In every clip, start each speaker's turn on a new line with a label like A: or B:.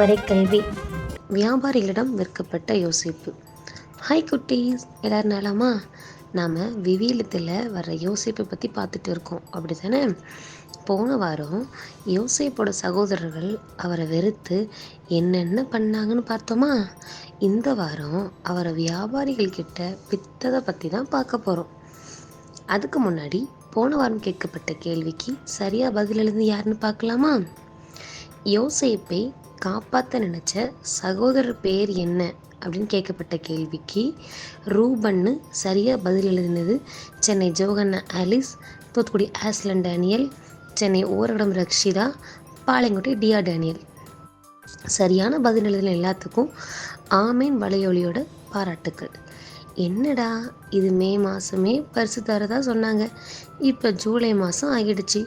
A: கல்வி. வியாபாரிகளிடம் விற்கப்பட்ட யோசிப்பு. ஹாய் குட்டீஸ் எல்லாரும் நலமா? நாம் விவிலியத்தில் வர்ற யோசிப்பை பற்றி பார்த்துட்டு இருக்கோம். அப்படி தானே போன வாரம் யோசேப்போட சகோதரர்கள் அவரை வெறுத்து என்னென்ன பண்ணாங்கன்னு பார்த்தோமா? இந்த வாரம் அவரை வியாபாரிகள் கிட்ட வித்ததை பற்றி தான் பார்க்க போகிறோம் அதுக்கு முன்னாடி போன வாரம் கேட்கப்பட்ட கேள்விக்கு சரியாக பதில் எழுந்து யாருன்னு பார்க்கலாமா? யோசேப்பை காப்பாற்ற நினச்ச சகோதரர் பேர் என்ன அப்படின்னு கேட்கப்பட்ட கேள்விக்கு ரூபன்னு சரியாக பதில் எழுதினது சென்னை ஜோகண்ண ஆலிஸ் தூத்துக்குடி ஆஸ்லன் டேனியல் சென்னை ஓரடம் ரக்ஷிதா பாளையங்கோட்டை டியா டேனியல். சரியான பதில் எழுதின எல்லாத்துக்கும் ஆமேன் வலையொலியோட பாராட்டுக்கள். என்னடா இது மே மாதமே பரிசு தரதா சொன்னாங்க. இப்போ ஜூலை மாதம் ஆகிடுச்சு.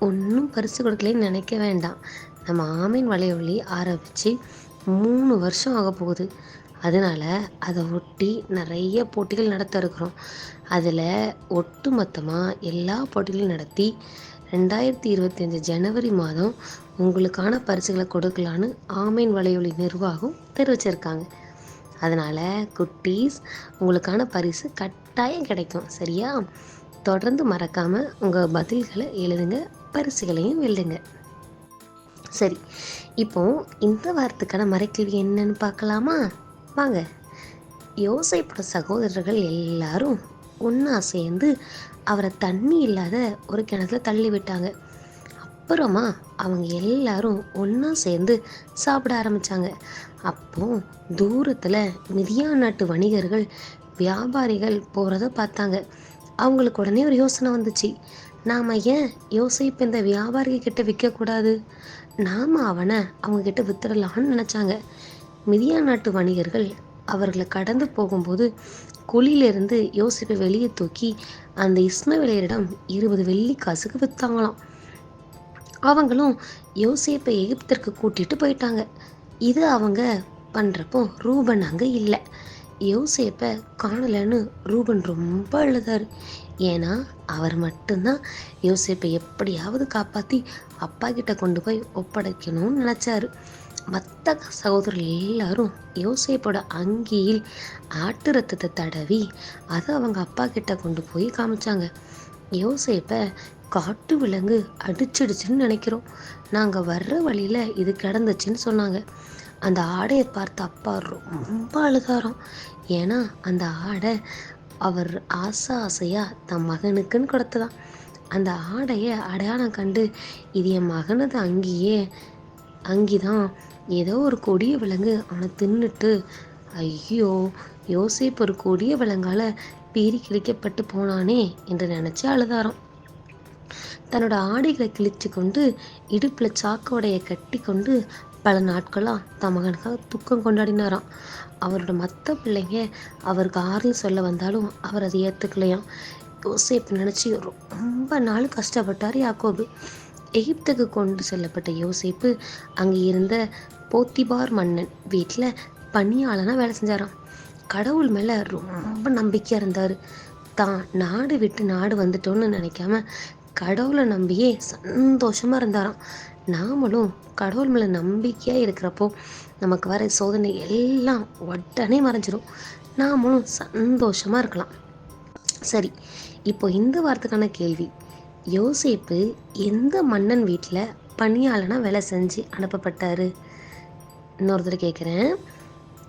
A: ஒன்றும் பரிசு கொடுக்கலன்னு நினைக்க வேண்டாம். நம்ம ஆமீன் வலையொலி ஆரம்பித்து மூணு வருஷம் ஆக போகுது. அதனால் அதை ஒட்டி நிறைய போட்டிகள் நடத்த இருக்கிறோம். அதில் ஒட்டு மொத்தமாக எல்லா போட்டிகளும் நடத்தி ரெண்டாயிரத்தி இருபத்தஞ்சி ஜனவரி மாதம் உங்களுக்கான பரிசுகளை கொடுக்கலான்னு ஆமீன் வலையொலி நிர்வாகம் தெரிவிச்சிருக்காங்க. அதனால் குட்டீஸ் உங்களுக்கான பரிசு கட்டாயம் கிடைக்கும். சரியா? தொடர்ந்து மறக்காமல் உங்கள் பதில்களை எழுதுங்க பரிசுகளையும் எழுதுங்க. சரி இப்போ இந்த வாரத்துக்கான மறைக்கல்வி என்னன்னு பார்க்கலாமா? வாங்க. யோசைப்பட சகோதரர்கள் எல்லாரும் ஒன்றா சேர்ந்து அவரை தண்ணி இல்லாத ஒரு கிணத்துல தள்ளி விட்டாங்க. அப்புறமா அவங்க எல்லாரும் ஒன்றா சேர்ந்து சாப்பிட ஆரம்பித்தாங்க அப்போ தூரத்தில் மிதியா நாட்டு வணிகர்கள் வியாபாரிகள் போகிறத பார்த்தாங்க. அவங்களுக்கு உடனே ஒரு யோசனை வந்துச்சு. நாம் ஏன் யோசிப்பு இந்த வியாபாரிகள் கிட்ட விற்கக்கூடாது நாம் அவனை அவங்கக்கிட்ட வித்துடலான்னு நினச்சாங்க. மிதியா நாட்டு வணிகர்கள் அவர்களை கடந்து போகும்போது குழியிலிருந்து யோசிப்பை வெளியே தூக்கி அந்த இஸ்மவேலியரிடம் இருபது வெள்ளி காசுக்கு விற்றாங்களாம் அவங்களும் யோசேப்பை எகிப்திற்கு கூட்டிகிட்டு போயிட்டாங்க. இது அவங்க பண்ணுறப்போ ரூபன் அங்கே இல்லை. யோசேப்பை காணலைன்னு ரூபன் ரொம்ப அழுதார். ஏன்னா அவர் மட்டும்தான் யோசேப்பை எப்படியாவது காப்பாற்றி அப்பா கிட்ட கொண்டு போய் ஒப்படைக்கணும்னு நினச்சாரு. மற்ற சகோதரர் எல்லாரும் யோசேப்போட அங்கியில் ஆட்டு ரத்தத்தை தடவி அதை அவங்க அப்பா கிட்ட கொண்டு போய் காமிச்சாங்க. யோசேப்பை காட்டு விலங்கு அடிச்சிடுச்சுன்னு நினைக்கிறோம். நாங்கள் வர்ற வழியில் இது கிடந்துச்சுன்னு சொன்னாங்க. அந்த ஆடையை பார்த்த அப்பா ரொம்ப அழுதாராம். ஏன்னா அந்த ஆடை அவர் ஆசை ஆசையாக தன் மகனுக்குன்னு கொடுத்ததான் அந்த ஆடையை அடையாளம் கண்டு இது என் மகனது அங்கேயே அங்கிதான் ஏதோ ஒரு கொடிய விலங்கு அவனை தின்னுட்டு ஐயோ யோசிப்பு ஒரு கொடிய விலங்கால பீறி கிழிக்கப்பட்டு போனானே என்று நினச்சி அழுதாராம். தன்னோட ஆடைகளை கிழிச்சு கொண்டு இடுப்பில் சாக்கோடைய கட்டி கொண்டு பல நாட்களாக தன் மகனுக்காக துக்கம் கொண்டாடினாராம். அவரோட மற்ற பிள்ளைங்க அவருக்கு ஆறுதல் சொல்ல வந்தாலும் அவர் அதை ஏற்றுக்கலையாம் யோசேப்பு நினச்சி ரொம்ப நாள் கஷ்டப்பட்டார் யாக்கோபு. எகிப்துக்கு கொண்டு செல்லப்பட்ட யோசேப்பு அங்கே இருந்த போத்திபார் மன்னன் வீட்டில் பணியாளனாக வேலை செஞ்சாராம். கடவுள் மேலே ரொம்ப நம்பிக்கையாக இருந்தார். தான் நாடு விட்டு நாடு வந்துட்டோன்னு நினைக்காம கடவுளை நம்பியே சந்தோஷமாக இருந்தாராம். நாமளும் கடவுள் மேலே நம்பிக்கையாக இருக்கிறப்போ நமக்கு வர சோதனை எல்லாம் உடனே மறைஞ்சிரும். நாமளும் சந்தோஷமாக இருக்கலாம். சரி இப்போ இந்த வாரத்துக்கான கேள்வி. யோசேப்பு எந்த மன்னன் வீட்டில் பணியாளனாக வேலை செஞ்சு அனுப்பப்பட்டார்? இன்னொருத்தர் கேட்குறேன்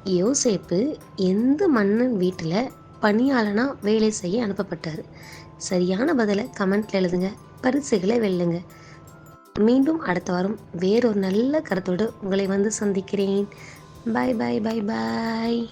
A: யோசேப்பு எந்த மன்னன் வீட்டில் பணியாளனாக வேலை செய்ய அனுப்பப்பட்டார்? சரியான பதிலை கமெண்ட்டில் எழுதுங்க. பரிசுகளை வெல்லுங்க. மீண்டும் அடுத்த வாரம் வேறொரு நல்ல கருத்தோடு உங்களை வந்து சந்திக்கிறேன். பாய் பாய் பாய் பாய்